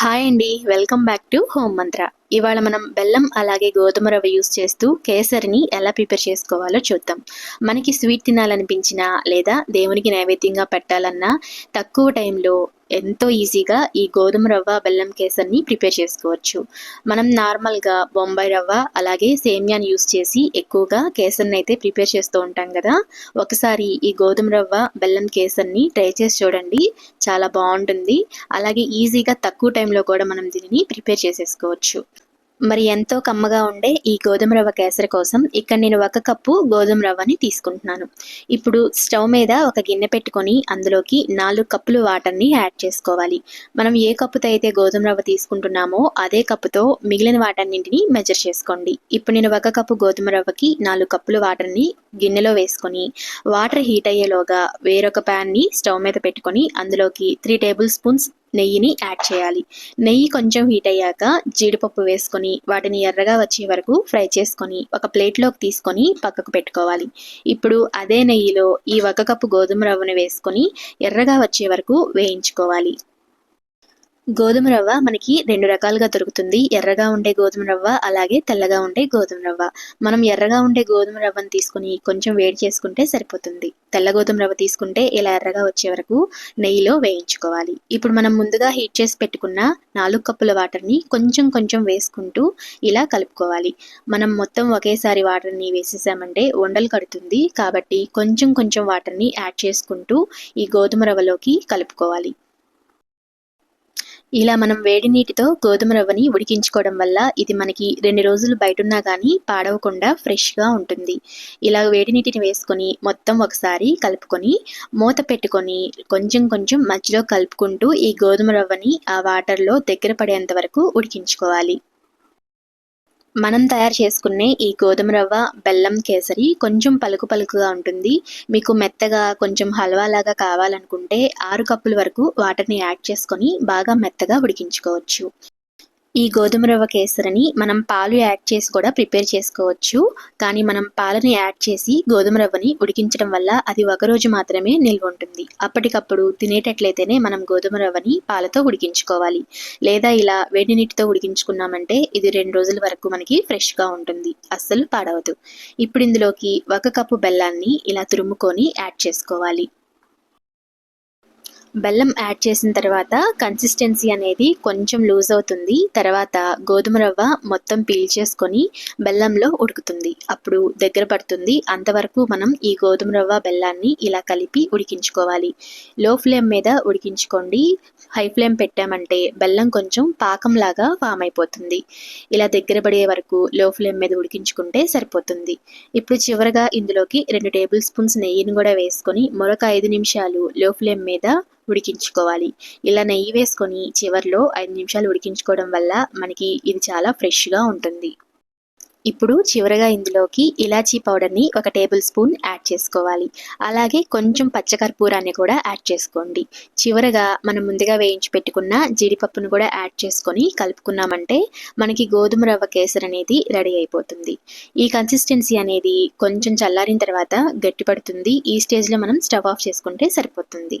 Hi అండి welcome back to home మంత్ర ఇవాళ మనం బెల్లం అలాగే గోధుమ రవ్వ యూస్ చేస్తూ కేసరిని ఎలా ప్రిపేర్ చేసుకోవాలో చూద్దాం. మనకి స్వీట్ తినాలనిపించినా లేదా దేవునికి నైవేద్యంగా పెట్టాలన్నా తక్కువ టైంలో ఎంతో ఈజీగా ఈ గోధుమ రవ్వ బెల్లం కేసర్ని ప్రిపేర్ చేసుకోవచ్చు. మనం నార్మల్గా బొంబాయి రవ్వ అలాగే సేమియాని యూస్ చేసి ఎక్కువగా కేసర్ని అయితే ప్రిపేర్ చేస్తూ ఉంటాం కదా. ఒకసారి ఈ గోధుమ రవ్వ బెల్లం కేసర్ని ట్రై చేసి చూడండి. చాలా బాగుంటుంది. అలాగే ఈజీగా తక్కువ టైంలో కూడా మనం దీనిని ప్రిపేర్ చేసేసుకోవచ్చు. మరి ఎంతో కమ్మగా ఉండే ఈ గోధుమ రవ్వ కేసరి కోసం ఇక్కడ నేను ఒక కప్పు గోధుమ రవ్వని తీసుకుంటున్నాను. ఇప్పుడు స్టవ్ మీద ఒక గిన్నె పెట్టుకొని అందులోకి నాలుగు కప్పులు వాటర్ని యాడ్ చేసుకోవాలి. మనం ఏ కప్పుతో అయితే గోధుమ రవ్వ తీసుకుంటున్నామో అదే కప్పుతో మిగిలిన వాటన్నింటిని మెజర్ చేసుకోండి. ఇప్పుడు నేను ఒక కప్పు గోధుమ రవ్వకి నాలుగు కప్పులు వాటర్ని గిన్నెలో వేసుకొని వాటర్ హీట్ అయ్యేలోగా వేరొక ప్యాన్ని స్టవ్ మీద పెట్టుకొని అందులోకి త్రీ టేబుల్ స్పూన్స్ నెయ్యిని యాడ్ చేయాలి. నెయ్యి కొంచెం హీట్ అయ్యాక జీడిపప్పు వేసుకొని వాటిని ఎర్రగా వచ్చే వరకు ఫ్రై చేసుకొని ఒక ప్లేట్లోకి తీసుకొని పక్కకు పెట్టుకోవాలి. ఇప్పుడు అదే నెయ్యిలో ఈ ఒక కప్పు గోధుమ రవ్వను వేసుకొని ఎర్రగా వచ్చే వరకు వేయించుకోవాలి. గోధుమ రవ్వ మనకి రెండు రకాలుగా దొరుకుతుంది. ఎర్రగా ఉండే గోధుమ రవ్వ అలాగే తెల్లగా ఉండే గోధుమ రవ్వ. మనం ఎర్రగా ఉండే గోధుమ రవ్వను తీసుకుని కొంచెం వేడి చేసుకుంటే సరిపోతుంది. తెల్ల గోధుమ రవ్వ తీసుకుంటే ఇలా ఎర్రగా వచ్చే వరకు నెయ్యిలో వేయించుకోవాలి. ఇప్పుడు మనం ముందుగా హీట్ చేసి పెట్టుకున్న నాలుగు కప్పుల వాటర్ని కొంచెం కొంచెం వేసుకుంటూ ఇలా కలుపుకోవాలి. మనం మొత్తం ఒకేసారి వాటర్ని వేసేసామంటే వండలు కడుతుంది. కాబట్టి కొంచెం కొంచెం వాటర్ని యాడ్ చేసుకుంటూ ఈ గోధుమ రవ్వలోకి కలుపుకోవాలి. ఇలా మనం వేడి నీటితో గోధుమ రవ్వని ఉడికించుకోవడం వల్ల ఇది మనకి రెండు రోజులు బయటున్నా కానీ పాడవకుండా ఫ్రెష్గా ఉంటుంది. ఇలా వేడి నీటిని వేసుకొని మొత్తం ఒకసారి కలుపుకొని మూత పెట్టుకొని కొంచెం కొంచెం మధ్యలో కలుపుకుంటూ ఈ గోధుమ రవ్వని ఆ వాటర్లో దగ్గర పడేంత వరకు ఉడికించుకోవాలి. మనం తయారు చేసుకునే ఈ గోధుమ రవ్వ బెల్లం కేసరి కొంచెం పలుకు పలుకుగా ఉంటుంది. మీకు మెత్తగా కొంచెం హల్వా లాగా కావాలనుకుంటే ఆరు కప్పుల వరకు వాటర్ని యాడ్ చేసుకొని బాగా మెత్తగా ఉడికించుకోవచ్చు. ఈ గోధుమ రవ్వ కేసరిని మనం పాలు యాడ్ చేసి కూడా ప్రిపేర్ చేసుకోవచ్చు. కానీ మనం పాలని యాడ్ చేసి గోధుమ రవ్వని ఉడికించడం వల్ల అది ఒక రోజు మాత్రమే నిల్వ ఉంటుంది. అప్పటికప్పుడు తినేటట్లయితేనే మనం గోధుమ రవ్వని పాలతో ఉడికించుకోవాలి. లేదా ఇలా వేడి నీటితో ఉడికించుకున్నామంటే ఇది రెండు రోజుల వరకు మనకి ఫ్రెష్గా ఉంటుంది. అస్సలు పాడవదు. ఇప్పుడు ఇందులోకి ఒక కప్పు బెల్లాన్ని ఇలా తురుముకొని యాడ్ చేసుకోవాలి. బెల్లం యాడ్ చేసిన తర్వాత కన్సిస్టెన్సీ అనేది కొంచెం లూజ్ అవుతుంది. తర్వాత గోధుమ రవ్వ మొత్తం పీల్చేసుకొని బెల్లంలో ఉడుకుతుంది. అప్పుడు దగ్గర పడుతుంది. అంతవరకు మనం ఈ గోధుమ రవ్వ బెల్లాన్ని ఇలా కలిపి ఉడికించుకోవాలి. లో ఫ్లేమ్ మీద ఉడికించుకోండి. హై ఫ్లేమ్ పెట్టామంటే బెల్లం కొంచెం పాకంలాగా ఫామ్ అయిపోతుంది. ఇలా దగ్గర పడే వరకు లో ఫ్లేమ్ మీద ఉడికించుకుంటే సరిపోతుంది. ఇప్పుడు చివరగా ఇందులోకి రెండు టేబుల్ స్పూన్స్ నెయ్యిని కూడా వేసుకొని మరొక ఐదు నిమిషాలు లో ఫ్లేమ్ మీద ఉడికించుకోవాలి. ఇలా నెయ్యి వేసుకొని చివరిలో ఐదు నిమిషాలు ఉడికించుకోవడం వల్ల మనకి ఇది చాలా ఫ్రెష్గా ఉంటుంది. ఇప్పుడు చివరగా ఇందులోకి ఇలాచీ పౌడర్ని ఒక టేబుల్ స్పూన్ యాడ్ చేసుకోవాలి. అలాగే కొంచెం పచ్చకర్పూరాన్ని కూడా యాడ్ చేసుకోండి. చివరగా మనం ముందుగా వేయించి పెట్టుకున్న జీడిపప్పును కూడా యాడ్ చేసుకొని కలుపుకున్నామంటే మనకి గోధుమ రవ్వ కేసర్ అనేది రెడీ అయిపోతుంది. ఈ కన్సిస్టెన్సీ అనేది కొంచెం చల్లారిన తర్వాత గట్టిపడుతుంది. ఈ స్టేజ్లో మనం స్టవ్ ఆఫ్ చేసుకుంటే సరిపోతుంది.